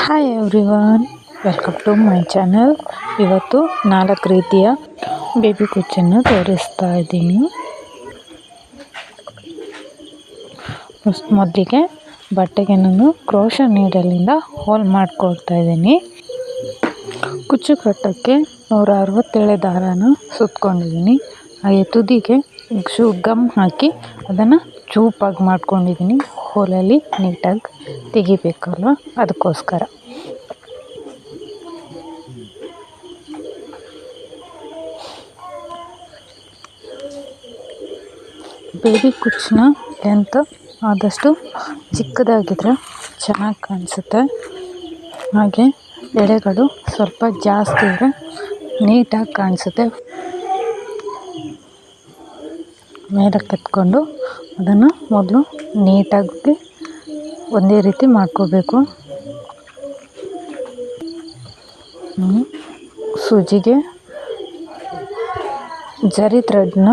Hi everyone welcome to my channel ಇವತ್ತು ನಾಲ್ಕು ರೀತಿಯ ಬೇಬಿ ಕುಚ್ಚನ್ನು ತೋರಿಸ್ತಾ ಇದ್ದೀನಿ. ಮೊದಲಿಗೆ ಬಟ್ಟೆಗೆ ನಾನು ಕ್ರೋಶ ನೀಡಲಿಂದ ಹೋಲ್ ಮಾಡ್ಕೊಳ್ತಾ ಇದ್ದೀನಿ. ಕುಚ್ಚು ಕಟ್ಟೋಕ್ಕೆ ನೂರ ಅರವತ್ತೇಳು ದಾರಾನ ಸುತ್ಕೊಂಡಿದ್ದೀನಿ. ಹಾಗೆ ತುದಿಗೆ ಶೂ ಗಮ್ ಹಾಕಿ ಅದನ್ನು ಚೂಪಾಗಿ ಮಾಡ್ಕೊಂಡಿದ್ದೀನಿ ಹೋಲಲ್ಲಿ ನೀಟಾಗಿ ತೆಗಿಬೇಕಲ್ವ? ಅದಕ್ಕೋಸ್ಕರ. ಬೇಬಿ ಕುಚ್ಚನ್ನ ಲೆಂತ್ ಆದಷ್ಟು ಚಿಕ್ಕದಾಗಿದ್ರೆ ಚೆನ್ನಾಗಿ ಕಾಣಿಸುತ್ತೆ. ಹಾಗೆ ಎಳೆಗಳು ಸ್ವಲ್ಪ ಜಾಸ್ತಿ ಇದ್ರೆ ನೀಟಾಗಿ ಕಾಣಿಸುತ್ತೆ. ಮೇಲೆ ಎತ್ಕೊಂಡು ಅದನ್ನು ಮೊದಲು ನೀಟಾಗಿ ಒಂದೇ ರೀತಿ ಮಾಡ್ಕೋಬೇಕು. ಸೂಜಿಗೆ ಜರಿ ಥ್ರೆಡ್ನ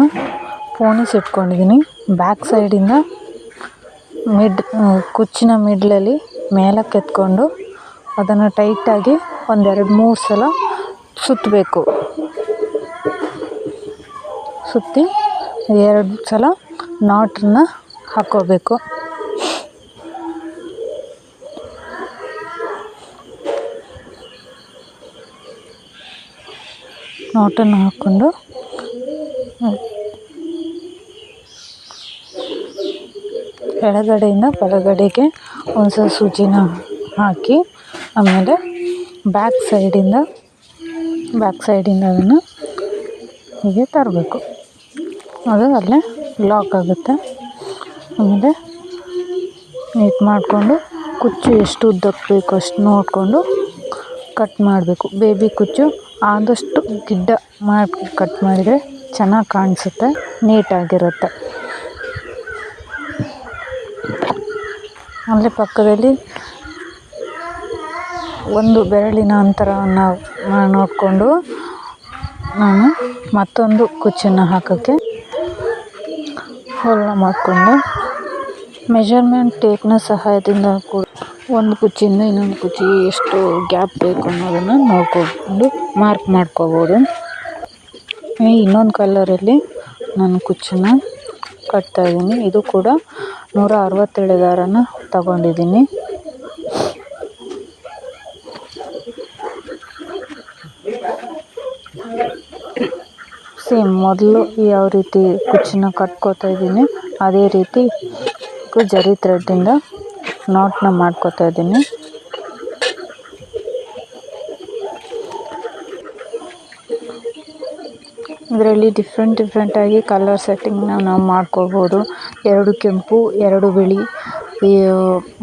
ಪೋಣಿಸಿಟ್ಕೊಂಡಿದ್ದೀನಿ ಬ್ಯಾಕ್ ಸೈಡಿಂದ ಮಿಡ್ ಕುಚ್ಚಿನ ಮಿಡ್ಲಲ್ಲಿ ಮೇಲಕ್ಕೆ ಎತ್ಕೊಂಡು ಅದನ್ನು ಟೈಟಾಗಿ ಒಂದೆರಡು ಮೂರು ಸಲ ಸುತ್ತಬೇಕು. ಸುತ್ತಿ ಎರಡು ಸಲ ನಾಟನ್ನ ಹಾಕ್ಕೋಬೇಕು ನಾಟನ್ನು ಹಾಕ್ಕೊಂಡು ಎಡಗಡೆಯಿಂದ ಬಲಗಡೆಗೆ ಒಂದು ಸೂಜಿನ ಹಾಕಿ, ಆಮೇಲೆ ಬ್ಯಾಕ್ ಸೈಡಿಂದ ಬ್ಯಾಕ್ ಸೈಡಿಂದ ಅದನ್ನು ಹೀಗೆ ತರಬೇಕು. ಅದು ಅಲ್ಲೇ ಲಾಕ್ ಆಗುತ್ತೆ. ಆಮೇಲೆ ನೀಟ್ ಮಾಡಿಕೊಂಡು ಕುಚ್ಚು ಎಷ್ಟು ಉದ್ದಕ್ಕೆ ಬೇಕು ಅಷ್ಟು ನೋಡಿಕೊಂಡು ಕಟ್ ಮಾಡಬೇಕು. ಬೇಬಿ ಕುಚ್ಚು ಆದಷ್ಟು ಗಿಡ್ಡ ಮಾಡಿ, ಕಟ್ ಮಾಡಿದರೆ ಚೆನ್ನಾಗಿ ಕಾಣಿಸುತ್ತೆ ನೀಟಾಗಿರುತ್ತೆ ಅಲ್ಲೇ ಪಕ್ಕದಲ್ಲಿ ಒಂದು ಬೆರಳಿನ ಅಂತರವನ್ನು ನೋಡಿಕೊಂಡು ನಾನು ಮತ್ತೊಂದು ಕುಚ್ಚನ್ನು ಹಾಕೋಕ್ಕೆ ಹೋಲ್ನ ಮಾಡಿಕೊಂಡು ಮೆಜರ್ಮೆಂಟ್ ಟೇಪ್ನ ಸಹಾಯದಿಂದ ಕೂಡ ಒಂದು ಕುಚ್ಚಿಂದ ಇನ್ನೊಂದು ಕುಚ್ಚಿಗೆ ಎಷ್ಟು ಗ್ಯಾಪ್ ಬೇಕು ಅನ್ನೋದನ್ನು ನೋಡ್ಕೊಂಡು ಮಾರ್ಕ್ ಮಾಡ್ಕೋಬೋದು. ಇನ್ನೊಂದು ಕಲರಲ್ಲಿ ನಾನು ಕಟ್ತಾ ಕಟ್ತಾಯಿದ್ದೀನಿ ಇದು ಕೂಡ ನೂರ ಅರವತ್ತೇಳು ದಾರನ ತಗೊಂಡಿದ್ದೀನಿ. ಸೇಮ್ ಮೊದಲು ಯಾವ ರೀತಿ ಕುಚ್ಚನ್ನ ಕಟ್ಕೋತಾ ಇದ್ದೀನಿ, ಅದೇ ರೀತಿ ಜರಿ ಥ್ರೆಡ್ಡಿಂದ ನಾಟ್ನ ಮಾಡ್ಕೋತಾ ಇದ್ದೀನಿ. ಇದರಲ್ಲಿ ಡಿಫ್ರೆಂಟ್ ಡಿಫ್ರೆಂಟಾಗಿ ಕಲರ್ ಸೆಟ್ಟಿಂಗ್ನ ನಾವು ಮಾಡ್ಕೋಬೋದು ಎರಡು ಕೆಂಪು, ಎರಡು ಬಿಳಿ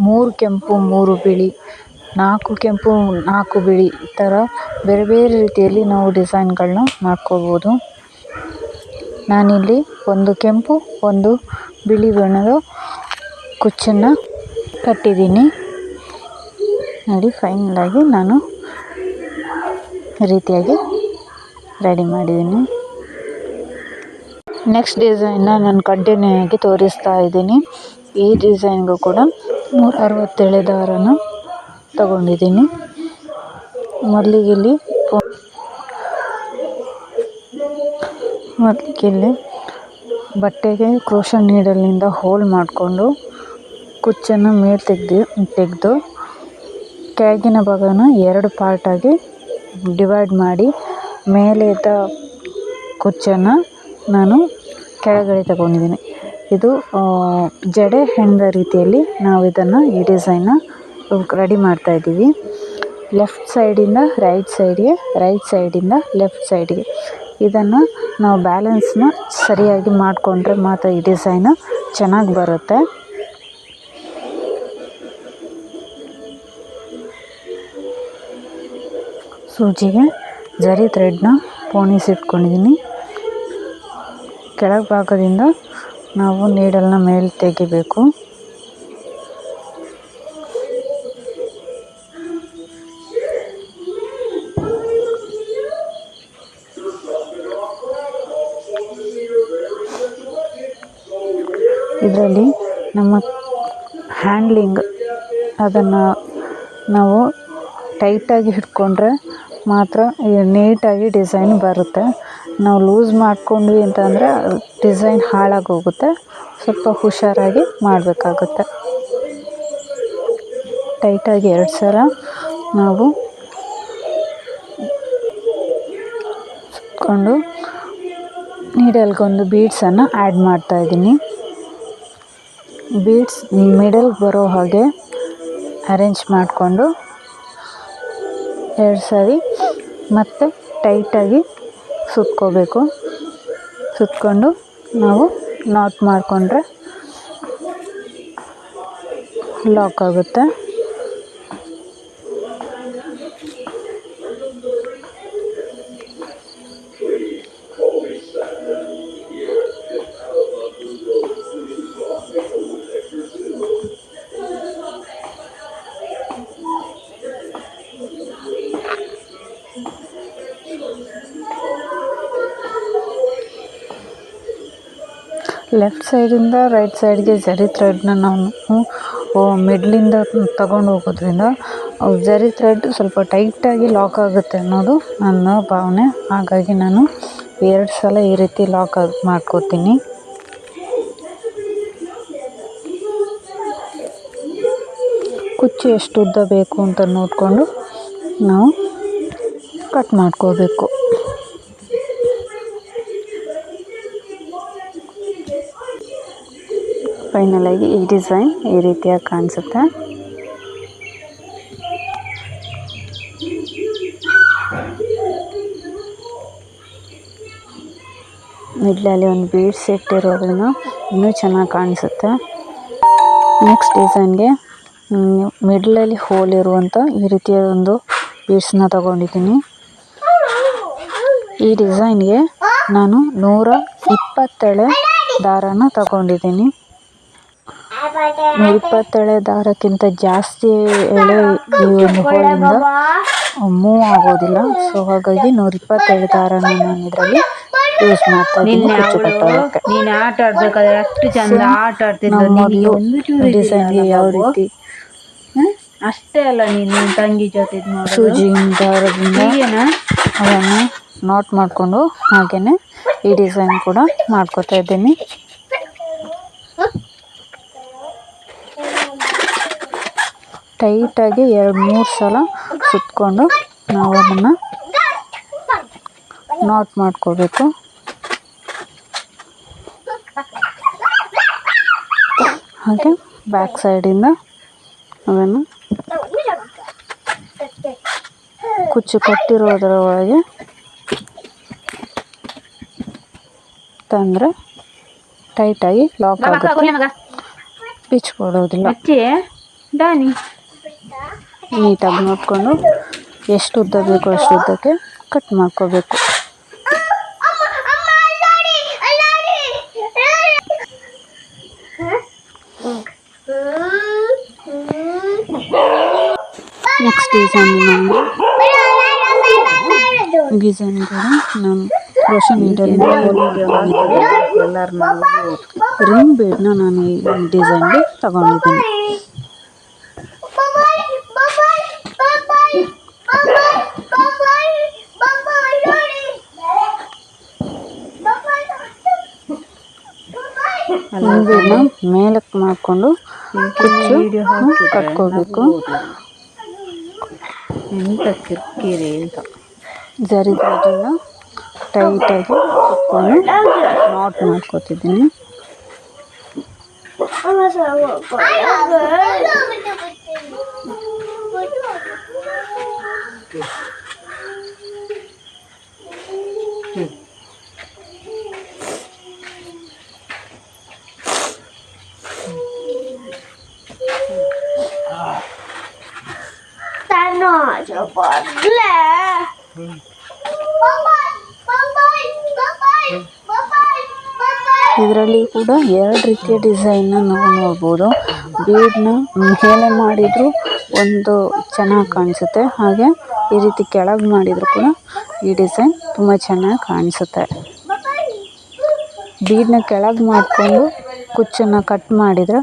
ಮೂರು ಕೆಂಪು, ಮೂರು ಬಿಳಿ, ನಾಲ್ಕು ಕೆಂಪು, ನಾಲ್ಕು ಬಿಳಿ ಈ ಥರ ಬೇರೆ ಬೇರೆ ರೀತಿಯಲ್ಲಿ ನಾವು ಡಿಸೈನ್ಗಳನ್ನ ಮಾಡ್ಕೋಬೋದು ನಾನಿಲ್ಲಿ ಒಂದು ಕೆಂಪು, ಒಂದು ಬಿಳಿ ಬಣ್ಣದ ಕುಚ್ಚನ್ನು ಕಟ್ಟಿದ್ದೀನಿ. ನೋಡಿ ಫೈನಲಾಗಿ ನಾನು ರೀತಿಯಾಗಿ ರೆಡಿ ಮಾಡಿದ್ದೀನಿ. ನೆಕ್ಸ್ಟ್ ಡಿಸೈನ್ನ ನಾನು ಕಂಟಿನ್ಯೂ ತೋರಿಸ್ತಾ ಇದ್ದೀನಿ. ಈ ಡಿಸೈನ್ಗೂ ಕೂಡ ನೂರ ಅರವತ್ತೇಳು ದಾರನ ತಗೊಂಡಿದ್ದೀನಿ. ಮೊದಲಿಗೆ ಇಲ್ಲಿ ಇಲ್ಲಿ ಬಟ್ಟೆಗೆ ಕ್ರೋಷನ್ ನೀಡಲಿಂದ ಹೋಲ್ ಮಾಡಿಕೊಂಡು ಕುಚ್ಚನ್ನು ಮೇಲೆ ತೆಗೆದು ತೆಗೆದು ಕೆಳಗಿನ ಭಾಗನ ಎರಡು ಪಾರ್ಟಾಗಿ ಡಿವೈಡ್ ಮಾಡಿ ಮೇಲಿದ್ದ ಕುಚ್ಚನ್ನು ನಾನು ಕೆಳಗಡೆ ತಗೊಂಡಿದ್ದೀನಿ. ಇದು ಜಡೆ ಹೆಣದ ರೀತಿಯಲ್ಲಿ ನಾವು ಇದನ್ನು ಈ ಡಿಸೈನ್ನ ರೆಡಿ ಮಾಡ್ತಾಯಿದ್ದೀವಿ ಲೆಫ್ಟ್ ಸೈಡಿಂದ ರೈಟ್ ಸೈಡ್ಗೆ ರೈಟ್ ಸೈಡಿಂದ ಲೆಫ್ಟ್ ಸೈಡ್ಗೆ ಇದನ್ನು ನಾವು ಬ್ಯಾಲೆನ್ಸ್ನ ಸರಿಯಾಗಿ ಮಾಡಿಕೊಂಡ್ರೆ ಮಾತ್ರ ಈ ಡಿಸೈನು ಚೆನ್ನಾಗಿ ಬರುತ್ತೆ. ಸೂಜಿಗೆ ಜರಿ ಥ್ರೆಡ್ನ ಪೋಣಿಸಿಟ್ಕೊಂಡಿದ್ದೀನಿ ಕೆಳಗೆ ಭಾಗದಿಂದ ನಾವು ನೀಡಲ್ನ ಮೇಲೆ ತೆಗಿಬೇಕು. ಇದರಲ್ಲಿ ನಮ್ಮ ಹ್ಯಾಂಡ್ಲಿಂಗ್ ಅದನ್ನು ನಾವು ಟೈಟಾಗಿ ಹಿಡ್ಕೊಂಡ್ರೆ ಮಾತ್ರ ನೀಟಾಗಿ ಡಿಸೈನ್ ಬರುತ್ತೆ. ನಾವು ಲೂಸ್ ಮಾಡಿಕೊಂಡ್ವಿ ಅಂತಂದರೆ ಡಿಸೈನ್ ಹಾಳಾಗಿ ಹೋಗುತ್ತೆ ಸ್ವಲ್ಪ ಹುಷಾರಾಗಿ ಮಾಡಬೇಕಾಗುತ್ತೆ. ಟೈಟಾಗಿ ಎರಡು ಸಲ ನಾವು ಸುತ್ಕೊಂಡು ನೀಡಲ್ಗೊಂದು ಬೀಡ್ಸನ್ನು ಆ್ಯಡ್ ಮಾಡ್ತಾಯಿದ್ದೀನಿ ಬೀಡ್ಸ್ ಮಿಡಲ್ ಬರೋ ಹಾಗೆ ಅರೇಂಜ್ ಮಾಡಿಕೊಂಡು ಎರಡು ಸಾರಿ ಮತ್ತೆ ಟೈಟಾಗಿ ಸುತ್ಕೋಬೇಕು. ಸುತ್ಕೊಂಡು ನಾವು ನಾಟ್ ಮಾಡಿಕೊಂಡ್ರೆ ಲಾಕ್ ಆಗುತ್ತೆ. ಲೆಫ್ಟ್ ಸೈಡಿಂದ ರೈಟ್ ಸೈಡ್ಗೆ ಜರಿ ಥ್ರೆಡ್ನ ನಾವು ಮಿಡ್ಲಿಂದ ತಗೊಂಡು ಹೋಗೋದ್ರಿಂದ ಜರಿ ಥ್ರೆಡ್ ಸ್ವಲ್ಪ ಟೈಟಾಗಿ ಲಾಕ್ ಆಗುತ್ತೆ ಅನ್ನೋದು ನನ್ನ ಭಾವನೆ. ಹಾಗಾಗಿ ನಾನು ಎರಡು ಸಲ ಈ ರೀತಿ ಲಾಕ್ ಮಾಡ್ಕೋತೀನಿ. ಕುಚ್ಚು ಎಷ್ಟು ಉದ್ದ ಬೇಕು ಅಂತ ನೋಡಿಕೊಂಡು ನಾವು ಕಟ್ ಮಾಡ್ಕೋಬೇಕು. ಫೈನಲಾಗಿ ಈ ಡಿಸೈನ್ ಈ ರೀತಿಯಾಗಿ ಕಾಣಿಸುತ್ತೆ. ಮಿಡ್ಲಲ್ಲಿ ಒಂದು ಬೀಡ್ಸ್ ಇಟ್ಟಿರೋದ್ರಿಂದ ಇನ್ನೂ ಚೆನ್ನಾಗಿ ಕಾಣಿಸುತ್ತೆ. ನೆಕ್ಸ್ಟ್ ಡಿಸೈನ್ಗೆ ಮಿಡ್ಲಲ್ಲಿ ಹೋಲ್ ಇರುವಂಥ ಈ ರೀತಿಯ ಒಂದು ಬೀಡ್ಸ್ನ ತಗೊಂಡಿದ್ದೀನಿ. ಈ ಡಿಸೈನ್ಗೆ ನಾನು ನೂರ ಇಪ್ಪತ್ತೆಳೆ ದಾರನ ತಗೊಂಡಿದ್ದೀನಿ. ನೂರಿಪ್ಪತ್ತೆಳೆ ದಾರಕ್ಕಿಂತ ಜಾಸ್ತಿ ಎಳೆ ಈ ಒಂದು ಮೂವ್ ಆಗೋದಿಲ್ಲ. ಸೊ ಹಾಗಾಗಿ ನೂರಿಪ್ಪತ್ತೇಳು ದಾರನ ನಾನು ಇದರಲ್ಲಿ ಯೂಸ್ ಮಾಡ್ತಾ ಇದ್ದೀನಿ ಕುಚ್ಚು ಕಟ್ಟೋದಕ್ಕೆ. ನೀನ್ ಆಟ ಆಡ್ಬೇಕಾದ್ರೆ ಅಷ್ಟು ಚಂದ ಆಟ ಆಡ್ತಿದ್ದ ಮೊದಲು ಡಿಸೈನ್ಗೆ ಯಾವ ರೀತಿ? ಅಷ್ಟೇ ಅಲ್ಲ ನೀನು ತಂಗಿ ಜೊತೆ ಸೂಜಿಯಿಂದ ದಾರದಿಂದ ಅದನ್ನು ನೋಟ್ ಮಾಡಿಕೊಂಡು ಹಾಗೆಯೇ ಈ ಡಿಸೈನ್ ಕೂಡ ಮಾಡ್ಕೊತಾ ಇದ್ದೀನಿ. ಟೈಟಾಗಿ ಎರಡು ಮೂರು ಸಲ ಸುತ್ತಿಕೊಂಡು ನಾವು ಅದನ್ನು ನಾಟ್ ಮಾಡ್ಕೋಬೇಕು. ಹಾಗೆ ಬ್ಯಾಕ್ ಸೈಡಿಂದ ಅದನ್ನು ಕುಚ್ಚು ಕಟ್ಟಿರೋದರ ಒಳಗೆ ತಂದರೆ ಟೈಟಾಗಿ ಲಾಕ್ ಆಗುತ್ತೆ. ಬಿಚ್ಕೊಡೋದಿಲ್ಲ ಡಾನಿ ದಾನಿ. ನೀಟಾಗಿ ನೋಡಿಕೊಂಡು ಎಷ್ಟು ಉದ್ದ ಬೇಕೋ ಅಷ್ಟು ಉದ್ದಕ್ಕೆ ಕಟ್ ಮಾಡ್ಕೋಬೇಕು. ನೆಕ್ಸ್ಟ್ ಡಿಸೈನ್ ನಾನು ಡಿಸೈನ್ ಕೂಡ ನಾನು ಕ್ರೋಶ ನೀಡಲಿಂದ ರಿಂಗ್ ಬೇಡ್ನ ನಾನು ಈ ಡಿಸೈನ್ಗೆ ತಗೊಂಡಿದ್ದೀನಿ. ಹಿಂದಿನ ಮೇಲಕ್ಕೆ ಮಾಡಿಕೊಂಡು ಕುಚ್ಚು ಕಟ್ಕೋಬೇಕು ಎಂತ ಕಿರ್ಕಿರಿ ಅಂತ ಜರಿದ್ರದನ್ನ ಟೈಟಾಗಿ ಕುತ್ಕೊಂಡು ನಾಟ್ ಮಾಡ್ಕೊತಿದ್ದೀನಿ ಇದರಲ್ಲಿ ಕೂಡ ಎರಡು ರೀತಿಯ ಡಿಸೈನ್ನ ನಾವು ನೋಡ್ಬೋದು. ಬೀಡನ್ನ ಮೇಲೆ ಮಾಡಿದರೂ ಒಂದು ಚೆನ್ನಾಗಿ ಕಾಣಿಸುತ್ತೆ. ಹಾಗೆ ಈ ರೀತಿ ಕೆಳಗೆ ಮಾಡಿದರೂ ಕೂಡ ಈ ಡಿಸೈನ್ ತುಂಬ ಚೆನ್ನಾಗಿ ಕಾಣಿಸುತ್ತೆ. ಬೀಡನ್ನ ಕೆಳಗೆ ಮಾಡಿಕೊಂಡು ಕುಚ್ಚನ್ನು ಕಟ್ ಮಾಡಿದರೆ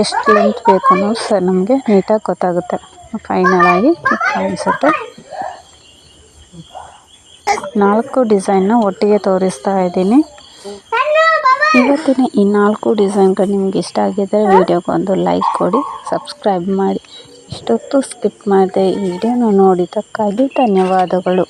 ಎಷ್ಟು ಲೆಂತ್ ಬೇಕು ಅನ್ನೋದು ಸಹ ನಮಗೆ ನೀಟಾಗಿ ಗೊತ್ತಾಗುತ್ತೆ. ಫೈನಲ್ ಆಗಿ ಕಾಣಿಸುತ್ತೆ. ನಾಲ್ಕು ಡಿಸೈನ್ನ ಒಟ್ಟಿಗೆ ತೋರಿಸ್ತಾ ಇದ್ದೀನಿ. ಇವತ್ತಿನ ಈ ನಾಲ್ಕು ಡಿಸೈನ್ಗಳು ನಿಮ್ಗೆ ಇಷ್ಟ ಆಗಿದ್ದರೆ ವಿಡಿಯೋಗೊಂದು ಲೈಕ್ ಕೊಡಿ ಸಬ್ಸ್ಕ್ರೈಬ್ ಮಾಡಿ. ಇಷ್ಟೊತ್ತು ಸ್ಕಿಪ್ ಮಾಡಿದೆ ಈ ವಿಡಿಯೋನ ನೋಡಿದ್ದಕ್ಕಾಗಿ ಧನ್ಯವಾದಗಳು.